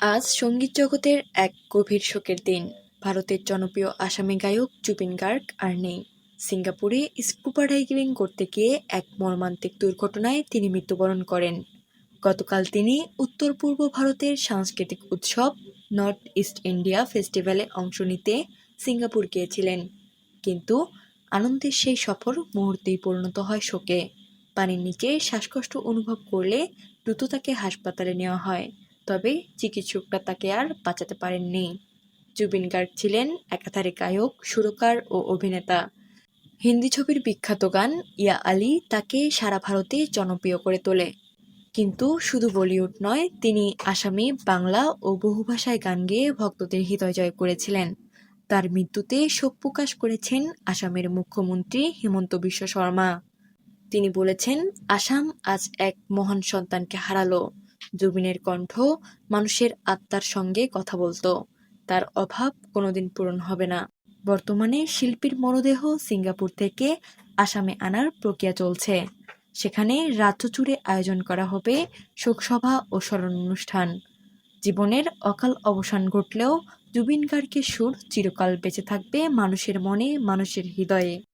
আজ সংগীত জগতের এক গভীর শোকের দিন। ভারতের জনপ্রিয় আসামি গায়ক জুবিন গার্গ আর নেই। সিঙ্গাপুরে স্কুবা ডাইভিং করতে গিয়ে এক মর্মান্তিক দুর্ঘটনায় তিনি মৃত্যুবরণ করেন। গতকাল তিনি উত্তর পূর্ব ভারতের সাংস্কৃতিক উৎসব নর্থ ইস্ট ইন্ডিয়া ফেস্টিভ্যালে অংশ নিতে সিঙ্গাপুর গিয়েছিলেন। কিন্তু আনন্দের সেই সফর মুহূর্তেই পরিণত হয় শোকে। পানির নিচে শ্বাসকষ্ট অনুভব করলে দ্রুত তাকে হাসপাতালে নেওয়া হয়। তবে চিকিৎসকরা তাকে আর বাঁচাতে পারেননি। জুবিন গার্গ ছিলেন একাধারে গায়ক, সুরকার ও অভিনেতা। হিন্দি ছবির বিখ্যাত গান ইয়া আলী তাকে সারা ভারতে জনপ্রিয় করে তোলে। কিন্তু শুধু বলিউড নয়, তিনি আসামি বাংলা ও বহু ভাষায় গান গেয়ে ভক্তদের হৃদয় জয় করেছিলেন। তার মৃত্যুতে শোক প্রকাশ করেছেন আসামের মুখ্যমন্ত্রী হেমন্ত বিশ্ব শর্মা। তিনি বলেছেন, আসাম আজ এক মহান সন্তানকে হারালো। জুবিনের কণ্ঠ মানুষের আত্মার সঙ্গে কথা বলতো। তার অভাব কোনোদিন পূরণ হবে না। বর্তমানে শিল্পীর মরদেহ সিঙ্গাপুর থেকে আসামে আনার প্রক্রিয়া চলছে। সেখানে রাজ্য জুড়ে আয়োজন করা হবে শোকসভা ও স্মরণ অনুষ্ঠান। জীবনের অকাল অবসান ঘটলেও জুবিন গার্গের সুর চিরকাল বেঁচে থাকবে মানুষের মনে, মানুষের হৃদয়ে।